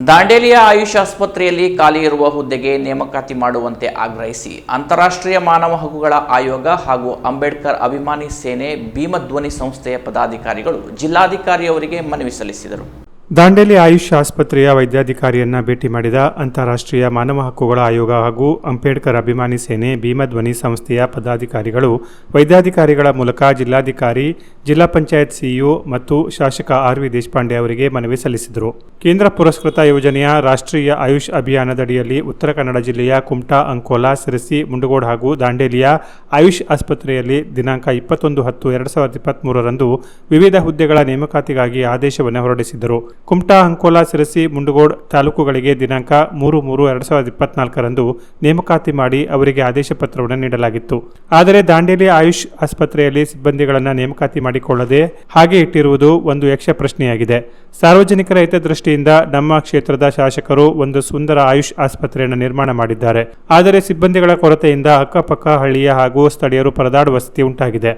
ದಾಂಡೇಲಿಯ ಆಯುಷ್ ಆಸ್ಪತ್ರೆಯಲ್ಲಿ ಖಾಲಿ ಇರುವ ಹುದ್ದೆಗೆ ನೇಮಕಾತಿ ಮಾಡುವಂತೆ ಆಗ್ರಹಿಸಿ ಅಂತಾರಾಷ್ಟ್ರೀಯ ಮಾನವ ಹಕ್ಕುಗಳ ಆಯೋಗ ಹಾಗೂ ಅಂಬೇಡ್ಕರ್ ಅಭಿಮಾನಿ ಸೇನೆ ಭೀಮಧ್ವನಿ ಸಂಸ್ಥೆಯ ಪದಾಧಿಕಾರಿಗಳು ಜಿಲ್ಲಾಧಿಕಾರಿಯವರಿಗೆ ಮನವಿ ಸಲ್ಲಿಸಿದರು. ದಾಂಡೇಲಿ ಆಯುಷ್ ಆಸ್ಪತ್ರೆಯ ವೈದ್ಯಾಧಿಕಾರಿಯನ್ನ ಭೇಟಿ ಮಾಡಿದ ಅಂತಾರಾಷ್ಟ್ರೀಯ ಮಾನವ ಹಕ್ಕುಗಳ ಆಯೋಗ ಹಾಗೂ ಅಂಬೇಡ್ಕರ್ ಅಭಿಮಾನಿ ಸೇನೆ ಭೀಮಧ್ವನಿ ಸಂಸ್ಥೆಯ ಪದಾಧಿಕಾರಿಗಳು, ವೈದ್ಯಾಧಿಕಾರಿಗಳ ಮೂಲಕ ಜಿಲ್ಲಾಧಿಕಾರಿ, ಜಿಲ್ಲಾ ಪಂಚಾಯತ್ ಸಿಇಒ ಮತ್ತು ಶಾಸಕ ಆರ್ ವಿ ದೇಶಪಾಂಡೆ ಅವರಿಗೆ ಮನವಿ ಸಲ್ಲಿಸಿದರು. ಕೇಂದ್ರ ಪುರಸ್ಕೃತ ಯೋಜನೆಯ ರಾಷ್ಟ್ರೀಯ ಆಯುಷ್ ಅಭಿಯಾನದಡಿಯಲ್ಲಿ ಉತ್ತರ ಕನ್ನಡ ಜಿಲ್ಲೆಯ ಕುಮಟಾ, ಅಂಕೋಲಾ, ಸಿರಸಿ, ಮುಂಡಗೋಡ್ ಹಾಗೂ ದಾಂಡೇಲಿಯ ಆಯುಷ್ ಆಸ್ಪತ್ರೆಯಲ್ಲಿ ದಿನಾಂಕ ಇಪ್ಪತ್ತೊಂದು ಹತ್ತು ಎರಡು ಸಾವಿರದ ಇಪ್ಪತ್ತ್ಮೂರರಂದು ವಿವಿಧ ಹುದ್ದೆಗಳ ನೇಮಕಾತಿಗಾಗಿ ಆದೇಶವನ್ನು ಹೊರಡಿಸಿದ್ದರು. ಕುಮಟಾ ಅಂಕೋಲಾ ಸಿರಸಿ ಮುಂಡಗೋಡ್ ತಾಲೂಕುಗಳಿಗೆ ದಿನಾಂಕ ಮೂರು ಮೂರು ಎರಡು ಸಾವಿರದ ಇಪ್ಪತ್ನಾಲ್ಕರಂದು ನೇಮಕಾತಿ ಮಾಡಿ ಅವರಿಗೆ ಆದೇಶ ಪತ್ರವನ್ನು ನೀಡಲಾಗಿತ್ತು. ಆದರೆ ದಾಂಡೇಲಿ ಆಯುಷ್ ಆಸ್ಪತ್ರೆಯಲ್ಲಿ ಸಿಬ್ಬಂದಿಗಳನ್ನು ನೇಮಕಾತಿ ಮಾಡಿಕೊಳ್ಳದೆ ಹಾಗೆ ಇಟ್ಟಿರುವುದು ಒಂದು ಯಕ್ಷ ಪ್ರಶ್ನೆಯಾಗಿದೆ. ಸಾರ್ವಜನಿಕರ ಹಿತದೃಷ್ಟಿಯಿಂದ ನಮ್ಮ ಕ್ಷೇತ್ರದ ಶಾಸಕರು ಒಂದು ಸುಂದರ ಆಯುಷ್ ಆಸ್ಪತ್ರೆಯನ್ನು ನಿರ್ಮಾಣ ಮಾಡಿದ್ದಾರೆ. ಆದರೆ ಸಿಬ್ಬಂದಿಗಳ ಕೊರತೆಯಿಂದ ಅಕ್ಕಪಕ್ಕ ಹಳ್ಳಿಯ ಹಾಗೂ ಸ್ಥಳೀಯರು ಪರದಾಡುವ ಸ್ಥಿತಿ ಉಂಟಾಗಿದೆ.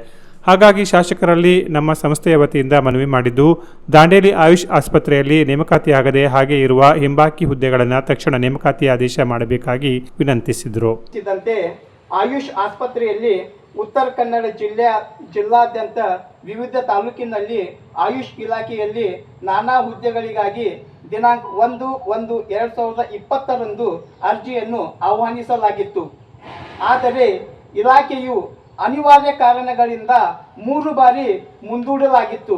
ಹಾಗಾಗಿ ಶಾಸಕರಲ್ಲಿ ನಮ್ಮ ಸಂಸ್ಥೆಯ ವತಿಯಿಂದ ಮನವಿ ಮಾಡಿದ್ದು, ದಾಂಡೇಲಿ ಆಯುಷ್ ಆಸ್ಪತ್ರೆಯಲ್ಲಿ ನೇಮಕಾತಿಯಾಗದೆ ಹಾಗೆ ಇರುವ ಹಿಂಬಾಕಿ ಹುದ್ದೆಗಳನ್ನು ತಕ್ಷಣ ನೇಮಕಾತಿ ಆದೇಶ ಮಾಡಬೇಕಾಗಿ ವಿನಂತಿಸಿದರು. ಆಯುಷ್ ಆಸ್ಪತ್ರೆಯಲ್ಲಿ ಉತ್ತರ ಕನ್ನಡ ಜಿಲ್ಲೆಯ ಜಿಲ್ಲಾದ್ಯಂತ ವಿವಿಧ ತಾಲೂಕಿನಲ್ಲಿ ಆಯುಷ್ ಇಲಾಖೆಯಲ್ಲಿ ನಾನಾ ಹುದ್ದೆಗಳಿಗಾಗಿ ದಿನಾಂಕ ಒಂದು ಒಂದು ಎರಡು ಸಾವಿರದ ಇಪ್ಪತ್ತರಂದು ಅರ್ಜಿಯನ್ನು ಆಹ್ವಾನಿಸಲಾಗಿತ್ತು. ಆದರೆ ಇಲಾಖೆಯು ಅನಿವಾರ್ಯ ಕಾರಣಗಳಿಂದ ಮೂರು ಬಾರಿ ಮುಂದೂಡಲಾಗಿತ್ತು.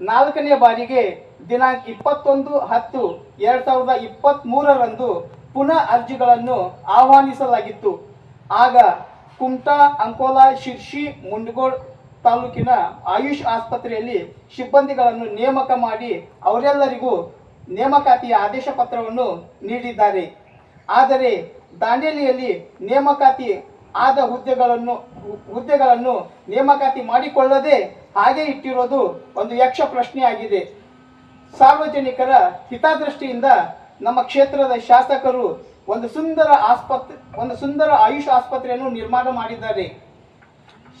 ನಾಲ್ಕನೇ ಬಾರಿಗೆ ದಿನಾಂಕ ಇಪ್ಪತ್ತೊಂದು ಹತ್ತು ಎರಡು ಸಾವಿರದ ಇಪ್ಪತ್ತ್ಮೂರರಂದು ಪುನಃ ಅರ್ಜಿಗಳನ್ನು ಆಹ್ವಾನಿಸಲಾಗಿತ್ತು. ಆಗ ಕುಮಟಾ, ಅಂಕೋಲಾ ಶಿರ್ಷಿ ಮುಂಡಗೋಡ್ ತಾಲೂಕಿನ ಆಯುಷ್ ಆಸ್ಪತ್ರೆಯಲ್ಲಿ ಸಿಬ್ಬಂದಿಗಳನ್ನು ನೇಮಕ ಮಾಡಿ ಅವರೆಲ್ಲರಿಗೂ ನೇಮಕಾತಿಯ ಆದೇಶ ಪತ್ರವನ್ನು ನೀಡಿದ್ದಾರೆ. ಆದರೆ ದಾಂಡೇಲಿಯಲ್ಲಿ ನೇಮಕಾತಿ ಆದ ಹುದ್ದೆಗಳನ್ನು ಹುದ್ದೆಗಳನ್ನು ನೇಮಕಾತಿ ಮಾಡಿಕೊಳ್ಳದೆ ಹಾಗೆ ಇಟ್ಟಿರೋದು ಒಂದು ಯಕ್ಷ ಪ್ರಶ್ನೆಯಾಗಿದೆ. ಸಾರ್ವಜನಿಕರ ಹಿತದೃಷ್ಟಿಯಿಂದ ನಮ್ಮ ಕ್ಷೇತ್ರದ ಶಾಸಕರು ಒಂದು ಸುಂದರ ಆಸ್ಪತ್ರೆ ಒಂದು ಸುಂದರ ಆಯುಷ್ ಆಸ್ಪತ್ರೆಯನ್ನು ನಿರ್ಮಾಣ ಮಾಡಿದ್ದಾರೆ.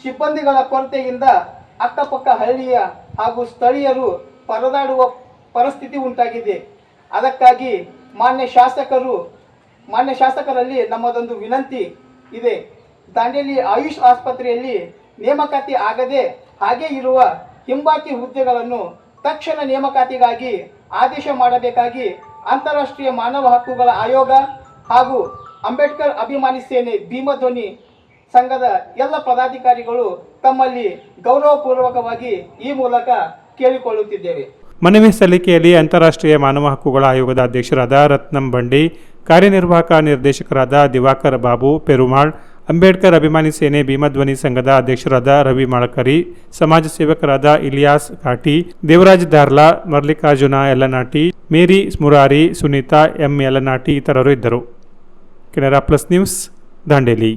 ಸಿಬ್ಬಂದಿಗಳ ಕೊರತೆಯಿಂದ ಅಕ್ಕಪಕ್ಕ ಹಳ್ಳಿಯ ಹಾಗೂ ಸ್ಥಳೀಯರು ಪರದಾಡುವ ಪರಿಸ್ಥಿತಿ ಉಂಟಾಗಿದೆ. ಅದಕ್ಕಾಗಿ ಮಾನ್ಯ ಶಾಸಕರು, ಮಾನ್ಯ ಶಾಸಕರಲ್ಲಿ ನಮ್ಮದೊಂದು ವಿನಂತಿ ಇದೆ. ದಾಂಡೇಲಿ ಆಯುಷ್ ಆಸ್ಪತ್ರೆಯಲ್ಲಿ ನೇಮಕಾತಿ ಆಗದೆ ಹಾಗೆ ಇರುವ ಹಿಂಬಾಕಿ ಹುದ್ದೆಗಳನ್ನು ತಕ್ಷಣ ನೇಮಕಾತಿಗಾಗಿ ಆದೇಶ ಮಾಡಬೇಕಾಗಿ ಅಂತಾರಾಷ್ಟ್ರೀಯ ಮಾನವ ಹಕ್ಕುಗಳ ಆಯೋಗ ಹಾಗೂ ಅಂಬೇಡ್ಕರ್ ಅಭಿಮಾನಿ ಸೇನೆ ಭೀಮಧ್ವನಿ ಸಂಘದ ಎಲ್ಲ ಪದಾಧಿಕಾರಿಗಳು ತಮ್ಮಲ್ಲಿ ಗೌರವಪೂರ್ವಕವಾಗಿ ಈ ಮೂಲಕ ಕೇಳಿಕೊಳ್ಳುತ್ತಿದ್ದೇವೆ. ಮನವಿ ಸಲ್ಲಿಕೆಯಲ್ಲಿ ಅಂತಾರಾಷ್ಟ್ರೀಯ ಮಾನವ ಹಕ್ಕುಗಳ ಆಯೋಗದ ಅಧ್ಯಕ್ಷರಾದ ರತ್ನಂ ಬಂಡಿ, ಕಾರ್ಯನಿರ್ವಾಹಕ ನಿರ್ದೇಶಕರಾದ ದಿವಾಕರ್ ಬಾಬು ಪೆರುಮಾಳ್ ಅಂಬೇಡ್ಕರ್ ಅಭಿಮಾನಿ ಸೇನೆ ಭೀಮಧ್ವನಿ ಸಂಘದ ಅಧ್ಯಕ್ಷರಾದ ರವಿ ಮಾಳಕರಿ, ಸಮಾಜ ಸೇವಕರಾದ ಇಲಿಯಾಸ್ ಕಾಟಿ ದೇವರಾಜ್ ದಾರ್ಲಾ ಮರ್ಲಿಕಾರ್ಜುನ ಯಲ್ಲನಾಟಿ ಮೇರಿ ಸ್ಮುರಾರಿ ಸುನೀತಾ ಎಂ ಯಲ್ಲನಾಟಿ ಇತರರು ಇದ್ದರು. Canara plus news Dandeli.